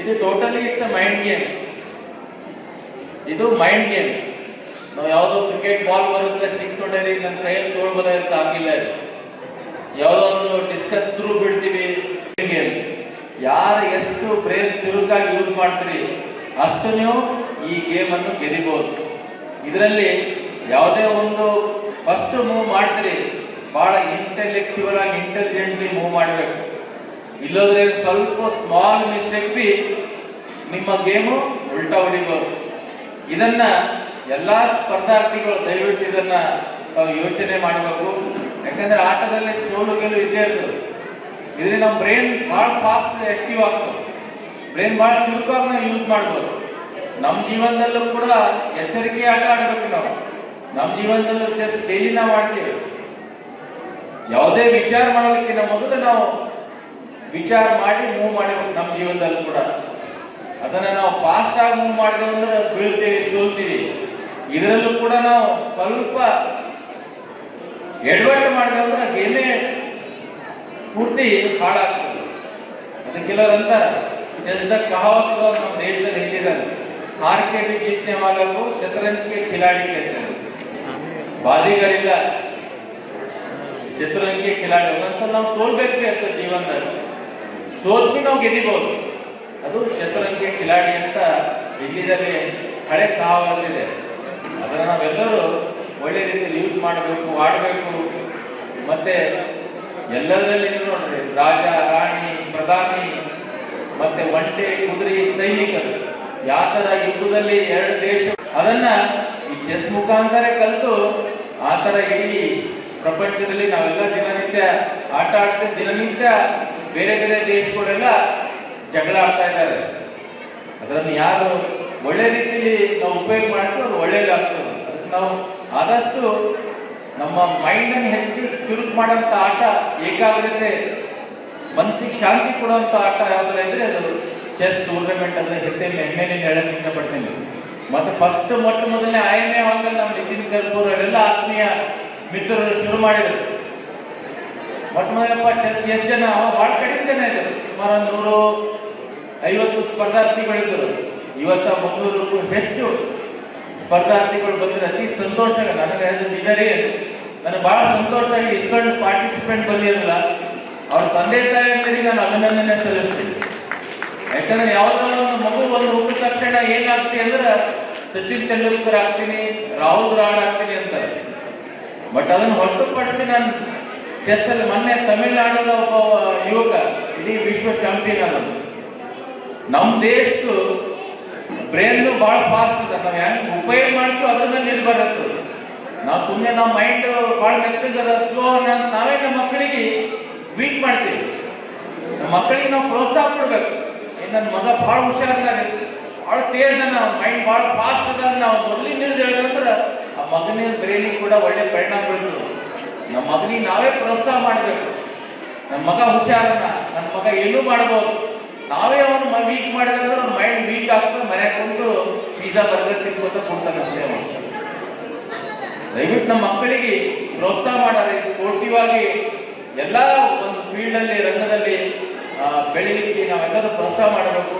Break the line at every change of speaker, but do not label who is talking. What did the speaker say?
ಇದು totally it's a mind game ಇದು mind game ನಾವು ಯಾವುದೋ ಕ್ರಿಕೆಟ್ ಬಾಲ್ ಬರುತ್ತೆ ಸಿಕ್ಸ್ ಹೊಡೆಯಲಿ ನನ್ನ ಕೈಯಲ್ಲಿ ತೋಳ್ಬೋದ ಅಂತ ಆಗಿಲ್ಲ ಇದು. ಯಾವುದೋ ಒಂದು ಡಿಸ್ಕಸ್ ಥ್ರೂ ಬಿಡ್ತೀವಿ ಗೇಮ್ ಯಾರು ಎಷ್ಟು ಬ್ರೇನ್ ಚುರುಕಾಗಿ ಯೂಸ್ ಮಾಡ್ತೀರಿ, ಅಷ್ಟು ನೀವು ಈ ಗೇಮ್ ಅನ್ನು ಗೆದಿಬಹುದು ಇದರಲ್ಲಿ ಯಾವುದೇ ಒಂದು ಫಸ್ಟ್ ಮೂವ್ ಮಾಡ್ತೀರಿ ಬಹಳ ಇಂಟೆಲೆಕ್ಚುವಲ್ ಆಗಿ ಇಂಟೆಲಿಜೆಂಟ್ಲಿ ಮೂವ್ ಮಾಡಬೇಕು. ಇಲ್ಲೋದ್ರೆ ಸ್ವಲ್ಪ ಸ್ಮಾಲ್ ಮಿಸ್ಟೇಕ್ ಬಿ ನಿಮ್ಮ ಗೇಮು ಉಲ್ಟಾ ಹೊಡಿಬೋದು. ಇದನ್ನ ಎಲ್ಲಾ ಸ್ಪರ್ಧಾರ್ಥಿಗಳು ದಯವಿಟ್ಟು ಇದನ್ನ ತಾವು ಯೋಚನೆ ಮಾಡಬೇಕು. ಯಾಕಂದ್ರೆ ಆಟದಲ್ಲಿ ಸೋಲು ಗೆಲುವು ಇದ್ದೇ ಇರ್ತದೆ. ಇದ್ರೆ ನಮ್ಮ ಬ್ರೈನ್ ಭಾಳ ಫಾಸ್ಟ್ ಆಕ್ಟಿವ್ ಆಗ್ತದೆ. ಬ್ರೈನ್ ಭಾಳ ಚುರುಕಾಗಿ ನಾವು ಯೂಸ್ ಮಾಡ್ಬೋದು. ನಮ್ಮ ಜೀವನದಲ್ಲೂ ಕೂಡ ಎಚ್ಚರಿಕೆ ಆಟ ಆಡಬೇಕು ನಾವು. ನಮ್ಮ ಜೀವನದಲ್ಲೂ ಚೆಸ್ ಡೈಲಿ ನಾವು ಆಡ್ತೀವಿ. ಯಾವುದೇ ವಿಚಾರ ಮಾಡೋದಕ್ಕಿಂತ ಮೊದಲು ನಾವು ವಿಚಾರ ಮಾಡಿ ಮೂವ್ ಮಾಡಿರ್ಬೇಕು ನಮ್ಮ ಜೀವನದಲ್ಲಿ ಕೂಡ. ಅದನ್ನು ನಾವು ಫಾಸ್ಟ್ ಆಗಿ ಮೂವ್ ಮಾಡಿದೆವು ಅಂದ್ರೆ ಬೀಳ್ತೀವಿ ಸೋಲ್ತೀವಿ. ಇದರಲ್ಲೂ ಕೂಡ ನಾವು ಸ್ವಲ್ಪ ಎಡವಟ್ಟು ಮಾಡಿದ್ರೆ ಏನೇ ಪೂರ್ತಿ ಹಾಳಾಗ್ತದೆ. ಅದು ಕೆಲವರಂತ ಚೆಸ್ದಾಗ ಕಹಾವತ್ ನಮ್ಮ ದೇಶದಲ್ಲಿ ಹೇಳಿದ್ದಾರೆ ಹಾರ್ ಕೆ ಬಿ ಜೀತನೆ ಮಾಡಲು ಶತರಂಜ್ಗೆ ಖಿಲಾಡಿ ಕೇಳ್ತಾರೆ. ಬಾಜಿಗಳಿಲ್ಲ ಶತರಂಜ್ಗೆ ಖಿಲಾಡಿ ಒಂದ್ಸಲ ನಾವು ಸೋಲ್ಬೇಕು ಅಂತ ಜೀವನದಲ್ಲಿ. ಸೋಲ್ಬಿ ನಾವು ಗೆದಿಬಹುದು ಅದು ಶತರಂಗಿ ಖಿಲಾಡಿ ಅಂತ ಇಂಗ್ಲಿಷಲ್ಲಿ ಹಳೆ ಕಹಾವತ್ತಿದೆ ಅದನ್ನು ನಾವೆಲ್ಲರೂ ಒಳ್ಳೆ ರೀತಿಯಲ್ಲಿ ಯೂಸ್ ಮಾಡಬೇಕು, ಆಡಬೇಕು. ಮತ್ತೆ ಎಲ್ಲರಲ್ಲಿ ನೋಡ್ರಿ, ರಾಜ, ರಾಣಿ, ಪ್ರಧಾನಿ, ಮತ್ತೆ ಒಂಟೆ, ಕುದುರೆ ಸೈನಿಕರು ಯಾವ ತರ ಯುದ್ಧದಲ್ಲಿ ಎರಡು ದೇಶ ಅದನ್ನ ಈ ಚೆಸ್ ಮುಖಾಂತರ ಕಲಿತು ಆ ತರ ಇಡೀ ಪ್ರಪಂಚದಲ್ಲಿ ನಾವೆಲ್ಲ ದಿನನಿತ್ಯ ಆಟ ಆಡ್ತಾ ದಿನನಿತ್ಯ ಬೇರೆ ಬೇರೆ ದೇಶಗಳೆಲ್ಲ ಜಗಳ ಆಡ್ತಾ ಇದ್ದಾರೆ. ಅದನ್ನು ಯಾರು ಒಳ್ಳೆ ರೀತಿಯಲ್ಲಿ ನಾವು ಉಪಯೋಗ ಮಾಡ್ತೀವಿ ಅದು ಒಳ್ಳೇದಾಗ್ತದೆ ಅದಕ್ಕೆ ನಾವು ಆದಷ್ಟು ನಮ್ಮ ಮೈಂಡ್ ಅನ್ನು ಹೆಚ್ಚು ಚುರುಕು ಮಾಡೋಂಥ ಆಟ, ಏಕಾಗ್ರತೆ, ಮನಸ್ಸಿಗೆ ಶಾಂತಿ ಕೊಡುವಂಥ ಆಟ ಯಾವುದಾದ್ರೆ ಅಂದರೆ ಅದು ಚೆಸ್ ಟೂರ್ನಮೆಂಟ್ ಅಂದ್ರೆ ಹೆಣ್ಣೆ ಹೆಮ್ಮೆಲಿಂದ ಹೇಳಕ್ಕೆ ಇಷ್ಟಪಡ್ತೀನಿ. ಮತ್ತು ಫಸ್ಟ್ ಮೊಟ್ಟ ಮೊದಲನೇ ಆಯನೇ ಹಂಗಲ್ಲಿ ನಮ್ಮ ನಿತಿನ್ ಕರ್ಪೂರ್ ಅವರೆಲ್ಲ ಆತ್ಮೀಯ ಮಿತ್ರರು ಶುರು ಮಾಡಿದ್ರು. ಮೊಟ್ಟ ಮೊದಲಪ್ಪ ಚೆಸ್ ಎಷ್ಟು ಜನ? ಭಾಳ ಕಡಿಮೆ ಜನ ಇದ್ದರು. ಸುಮಾರು ನೂರು ಐವತ್ತು ಸ್ಪರ್ಧಾರ್ಥಿಗಳಿದ್ದರು. ಇವತ್ತ ಮುನ್ನೂರಕ್ಕೂ ಹೆಚ್ಚು ಸ್ಪರ್ಧಾರ್ಥಿಗಳು ಬಂದರೆ ಅತಿ ಸಂತೋಷ ನನಗೆ ಅದು ನನಗೆ ಬಹಳ ಸಂತೋಷ ಆಗಿ ಇಷ್ಟೊಂದು ಪಾರ್ಟಿಸಿಪೆಂಟ್ ಬಂದಿರಲ್ಲ. ಅವ್ರ ತಂದೆ ತಾಯಿಗಳಿಗೆ ನಾನು ಅಭಿನಂದನೆ ಸಲ್ಲಿಸ್ತೀನಿ. ಯಾಕಂದ್ರೆ ಯಾವುದೋ ಒಂದು ಮಗು ಒಂದು ಹುಟ್ಟಿದ ತಕ್ಷಣ ಏನಾಗ್ತಿ ಅಂದ್ರೆ ಸಚಿನ್ ತೆಂಡೂಲ್ಕರ್ ಆಗ್ತೀನಿ, ರಾಹುಲ್ ದ್ರಾಡ್ ಆಗ್ತೀನಿ ಅಂತಾರೆ. ಬಟ್ ಅದನ್ನು ಹೊರತುಪಡಿಸಿ ನಾನು ಚೆಸ್ ಅಲ್ಲಿ ಮೊನ್ನೆ ತಮಿಳ್ನಾಡಿನ ಒಬ್ಬ ಯುವಕ, ಇಡೀ ವಿಶ್ವ ಚಾಂಪಿಯನ್ ಅಲ್ಲ ನಮ್ಮ ದೇಶದ್ದು ಬ್ರೈನ್ ಬಹಳ ಫಾಸ್ಟ್ ಇದೆ. ನಾವು ಹೆಂಗ್ ಉಪಯೋಗ ಮಾಡ್ತೀವಿ ಅದ್ರ ಮೇಲೆ ನಿರ್ಭರ ನಾವು ಸುಮ್ಮನೆ ನಮ್ಮ ಮೈಂಡ್ ಭಾಳ ನೆಚ್ಚಿದ್ರೆ ಸ್ಲೋ ನಾವೇ ನಮ್ಮ ಮಕ್ಕಳಿಗೆ ವೀಕ್ ಮಾಡ್ತೀವಿ. ನಮ್ಮ ಮಕ್ಕಳಿಗೆ ನಾವು ಪ್ರೋತ್ಸಾಹ ಕೊಡ್ಬೇಕು. ನನ್ನ ಮಗ ಬಹಳ ಹುಷಾರಿದ್ದಾರೆ ಭಾಳ ತೇಜ್ ಅದ ಮೈಂಡ್ ಭಾಳ ಫಾಸ್ಟ್ ಅದ ನಾವು ಮೊದಲಿನ ಹೇಳಿದ್ರೆ ಆ ಮಗನ ಬ್ರೈನಿಗೆ ಕೂಡ ಒಳ್ಳೆ ಪರಿಣಾಮ ಬೀಳ್ತದೆ. ನಮ್ಮ ಮಗನಿಗೆ ನಾವೇ ಪ್ರೋತ್ಸಾಹ ಮಾಡಬೇಕು. ನಮ್ಮ ಮಗ ಹುಷಾರನ್ನ ನನ್ನ ಮಗ ಏನೂ ಮಾಡ್ಬೋದು. ನಾವೇ ಅವನು ವೀಕ್ ಮಾಡಿದ್ರೆ ಅವ್ನ ಮೈಂಡ್ ವೀಕ್ ಆಗ್ತದೆ ಮನೆಗೆ ಕುಂತು ಪಿಜ್ಜಾ ಬರ್ಗರ್ ತಿನ್ಕೋತ ಕೊಡ್ತಾನೆ ಅಷ್ಟೇ ದಯವಿಟ್ಟು ನಮ್ಮ ಮಕ್ಕಳಿಗೆ ಪ್ರೋತ್ಸಾಹ ಮಾಡಾರೆ ಸ್ಪೋರ್ಟಿವ್ ಆಗಿ ಎಲ್ಲ ಒಂದು ಫೀಲ್ಡ್ ಅಲ್ಲಿ, ರಂಗದಲ್ಲಿ ಬೆಳಿಲಿಕ್ಕೆ ನಾವೆಲ್ಲರೂ ಪ್ರೋತ್ಸಾಹ ಮಾಡಬೇಕು.